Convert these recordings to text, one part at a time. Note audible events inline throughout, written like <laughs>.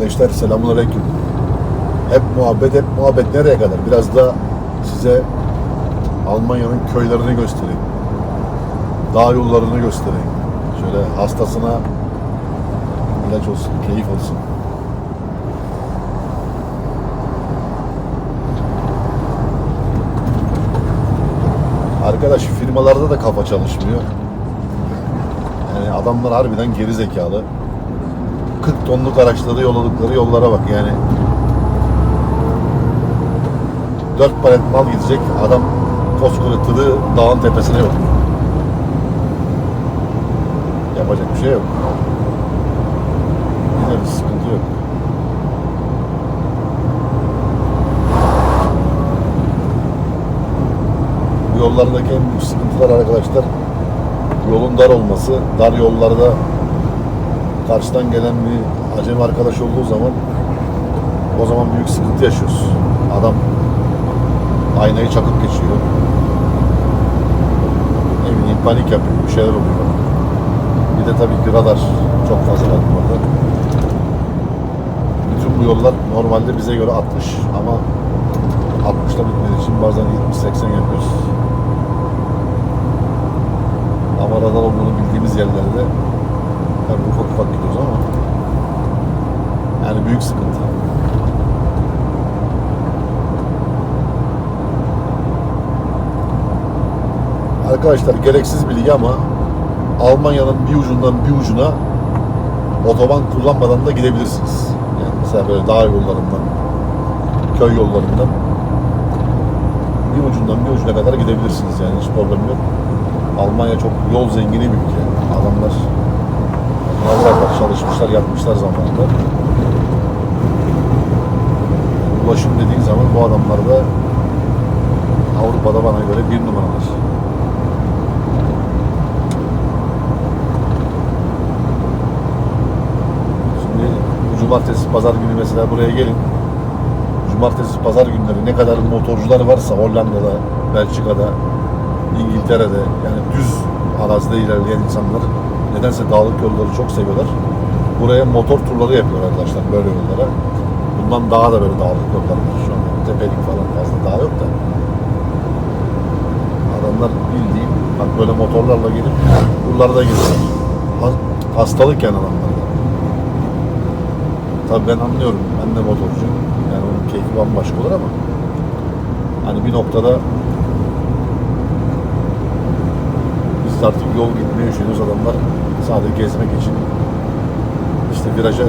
Kardeşler selamun aleyküm. Hep muhabbet, hep muhabbet nereye kadar? Biraz da size Almanya'nın köylerini göstereyim. Dağ yollarını göstereyim. Şöyle hastasına ilaç olsun, keyif olsun. Arkadaş firmalarda da kafa çalışmıyor. Yani adamlar harbiden geri zekalı. 40 tonluk araçları yolladıkları yollara bak yani. 4 palet mal gidecek adam koskoca tırı dağın tepesine yok. Yapacak bir şey yok. Bir sıkıntı yok. Yollardaki en büyük sıkıntılar arkadaşlar yolun dar olması. Dar yollarda karşıdan gelen bir acemi arkadaş olduğu zaman o zaman büyük sıkıntı yaşıyoruz. Adam aynayı çakıp geçiyor. Ne bileyim panik yapıyor, bir şeyler oluyor. Bir de tabii ki radar çok fazla burada. Bütün bu yollar normalde bize göre 60 ama 60'ta bitmediği için bazen 70-80 yapıyoruz. Ama radar olduğunu bildiğimiz yerlerde tabii ufak ufak gidiyoruz ama yani büyük sıkıntı. Arkadaşlar gereksiz bilgi ama Almanya'nın bir ucundan bir ucuna otoban kullanmadan da gidebilirsiniz. Yani mesela böyle dağ yollarından, köy yollarından bir ucundan bir ucuna kadar gidebilirsiniz yani hiç problem yok. Almanya çok yol zengini bir ülke. Adamlar çalışmışlar, yapmışlar zamanında. Ulaşım dediğin zaman bu adamlar da Avrupa'da bana göre bir numaralar. Şimdi cumartesi, pazar günü mesela buraya gelin. Cumartesi, pazar günleri ne kadar motorcular varsa Hollanda'da, Belçika'da, İngiltere'de yani düz arazide ilerleyen insanlar nedense dağlık yolları çok seviyorlar. Buraya motor turları yapıyor arkadaşlar böyle yollara. Bundan daha da böyle dağlık yollar var şu an. Tepelik falan fazla dağ yok da. Adamlar bildiğin bak böyle motorlarla gelip buralarda gidiyorlar. Ha- Hastalık yani adamlarda. Tabii ben anlıyorum. Ben de motorcuyum. Yani onun keyfi bambaşka olur ama hani bir noktada biz artık yol gitmeye üşeniyoruz adamlar sadece gezmek için işte viraja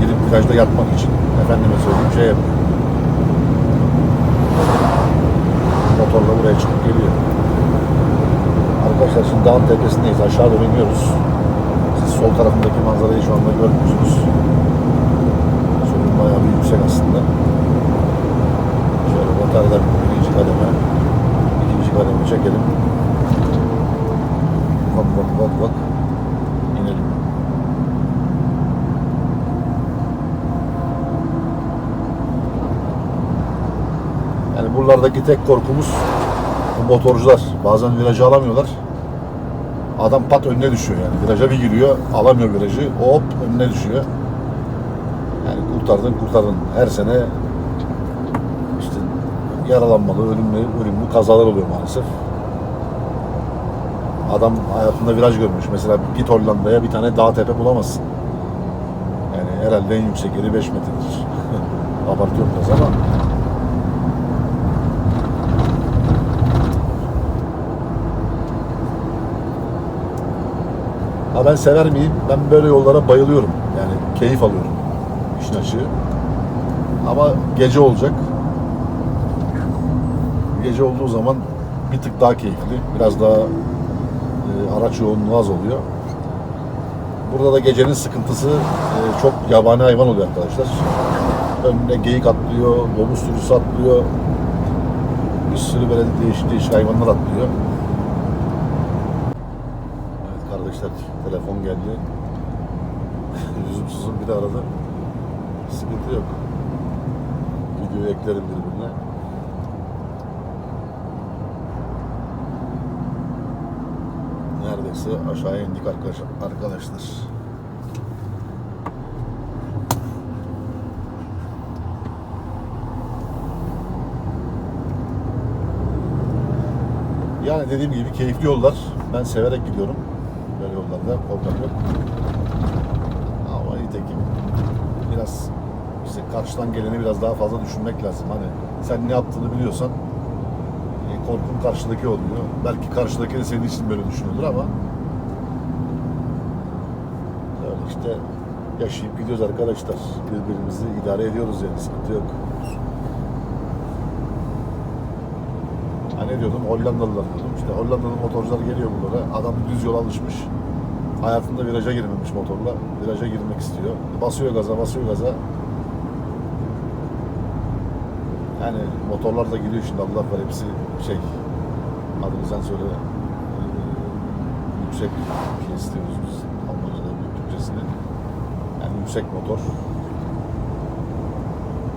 girip virajda yatmak için efendime söyleyeyim şey yapıyor. Motorla buraya çıkıp geliyor. Arkadaşlar şimdi dağın tepesindeyiz. Aşağı doğru iniyoruz. Siz sol tarafındaki manzarayı şu anda görmüyorsunuz. Sorun bayağı bir yüksek aslında. Şöyle bataryadan birinci kademe, ikinci kademe çekelim. Bak bak bak bak. İnelim. Yani buralardaki tek korkumuz bu motorcular. Bazen virajı alamıyorlar. Adam pat önüne düşüyor yani. Viraja bir giriyor, alamıyor virajı. Hop önüne düşüyor. Yani kurtardın kurtardın. Her sene işte yaralanmalı, ölümlü, ölümlü kazalar oluyor maalesef. Adam hayatında viraj görmüş. Mesela git Hollanda'ya bir tane dağ tepe bulamazsın. Yani herhalde en yüksek yeri 5 metredir. <laughs> Abartıyorum biraz ama. Ha ben sever miyim? Ben böyle yollara bayılıyorum. Yani keyif alıyorum. işin açığı. Ama gece olacak. Gece olduğu zaman bir tık daha keyifli. Biraz daha e, araç yoğunluğu az oluyor. Burada da gecenin sıkıntısı e, çok yabani hayvan oluyor arkadaşlar. Önüne geyik atlıyor, domuz sürüsü atlıyor. Bir sürü böyle değişik değişik hayvanlar atlıyor. Evet kardeşler Telefon geldi. <laughs> Yüzümsüzüm bir de arada. Sıkıntı yok. Videoyu eklerim birbirine. Neredeyse aşağıya indik arkadaş arkadaşlar. Yani dediğim gibi keyifli yollar. Ben severek gidiyorum. Yollarda problem yok. Ama nitekim biraz işte karşıdan geleni biraz daha fazla düşünmek lazım. Hani sen ne yaptığını biliyorsan e, korkun karşıdaki oluyor. Belki karşıdaki de senin için böyle düşünüyordur ama öyle işte yaşayıp gidiyoruz arkadaşlar. Birbirimizi idare ediyoruz yani sıkıntı yok. Ha ne diyordum? Hollandalılar diyordum. İşte Hollandalı motorcular geliyor buralara. Adam düz yola alışmış. Hayatında viraja girmemiş motorla. Viraja girmek istiyor. Basıyor gaza, basıyor gaza. Yani motorlar da gidiyor şimdi Allah var hepsi şey adını sen söyle ee, yüksek şey istiyoruz biz Almanya'da bir Türkçesini yani yüksek motor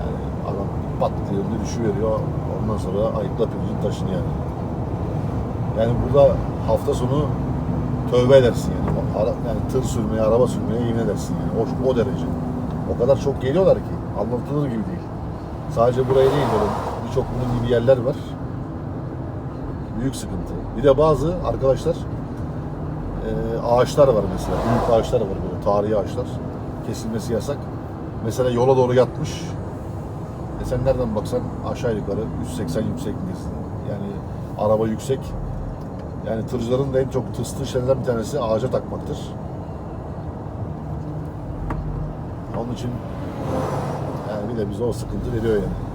yani adam pat diye önüne düşüveriyor ondan sonra ayıkla pirinçin taşını yani yani burada hafta sonu tövbe edersin yani. Ara, yani tır sürmeye, araba sürmeye yemin edersin yani. O, o derece. O kadar çok geliyorlar ki anlatılır gibi değil. Sadece buraya değil böyle birçok bunun gibi yerler var. Büyük sıkıntı. Bir de bazı arkadaşlar e, ağaçlar var mesela. Büyük ağaçlar var böyle tarihi ağaçlar. Kesilmesi yasak. Mesela yola doğru yatmış. E sen nereden baksan aşağı yukarı 180 yüksekliğindesin. Yani araba yüksek. Yani tırcıların da en çok tıstığı şeylerden bir tanesi ağaca takmaktır. Onun için yani bir de bize o sıkıntı veriyor yani.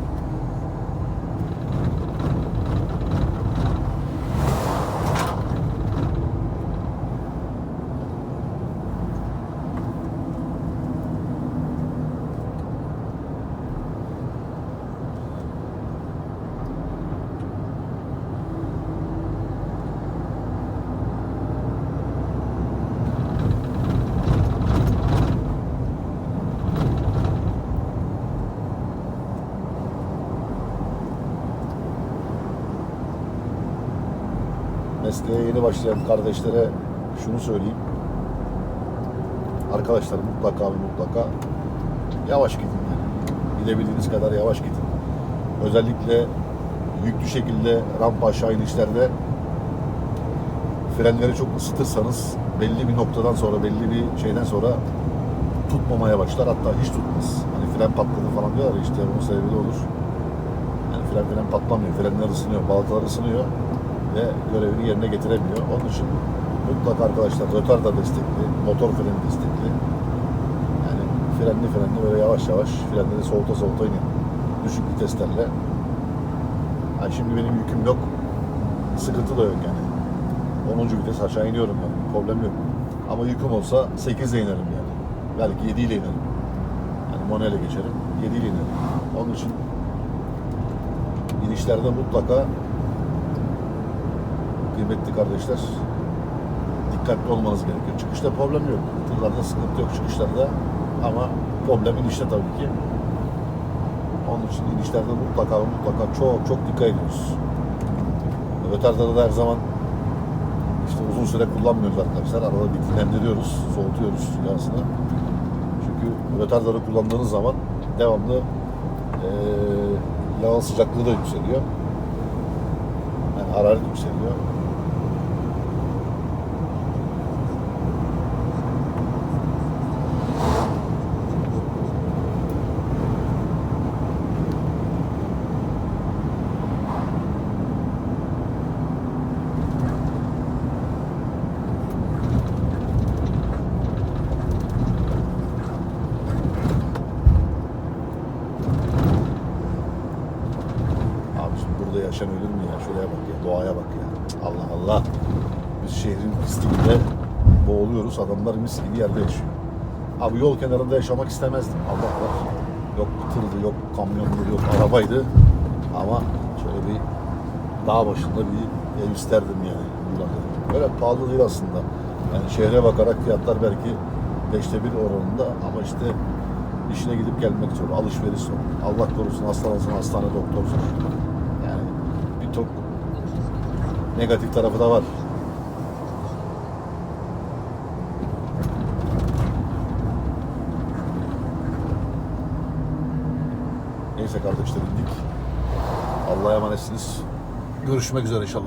Mesleğe yeni başlayan kardeşlere şunu söyleyeyim. Arkadaşlar mutlaka ve mutlaka yavaş gidin. Gidebildiğiniz kadar yavaş gidin. Özellikle yüklü şekilde rampa aşağı inişlerde frenleri çok ısıtırsanız belli bir noktadan sonra belli bir şeyden sonra tutmamaya başlar hatta hiç tutmaz. Hani fren patladı falan diyorlar işte bunun sebebi de olur. Yani fren fren patlamıyor, frenler ısınıyor, balatalar ısınıyor ve görevini yerine getiremiyor. Onun için mutlaka arkadaşlar rötarda destekli, motor freni destekli. Yani frenli frenli böyle yavaş yavaş frenleri soğuta soğuta inin. Düşük viteslerle. Yani şimdi benim yüküm yok. Sıkıntı da yok yani. 10. vites aşağı iniyorum yani. Problem yok. Ama yüküm olsa 8 ile inerim yani. Belki 7 ile inerim. Yani manuele geçerim. 7 ile inerim. Onun için inişlerde mutlaka kıymetli kardeşler dikkatli olmanız gerekiyor. Çıkışta problem yok. Tırlarda sıkıntı yok çıkışlarda ama problem inişte tabii ki. Onun için inişlerde mutlaka mutlaka çok çok dikkat ediyoruz. Rötarda da her zaman işte uzun süre kullanmıyoruz arkadaşlar. Arada bir dinlendiriyoruz, soğutuyoruz yağsını. Çünkü rötarları kullandığınız zaman devamlı eee yağın sıcaklığı da yükseliyor. Yani hararet yükseliyor. Abi şimdi burada yaşam ölür mü ya? Şuraya bak ya, doğaya bak ya. Allah Allah. Biz pisliğinde boğuluyoruz. Adamlar mis gibi yerde yaşıyor. Abi yol kenarında yaşamak istemezdim. Allah var. Yok tırdı, yok kamyondu, yok arabaydı. Ama şöyle bir dağ başında bir ev isterdim yani. Böyle pahalı değil aslında. Yani şehre bakarak fiyatlar belki beşte bir oranında ama işte işine gidip gelmek zor, alışveriş zor. Allah korusun hastalansın hastane doktor zor. Yani bir çok negatif tarafı da var. Neyse kardeşlerim indik. Allah'a emanetsiniz. Görüşmek üzere inşallah.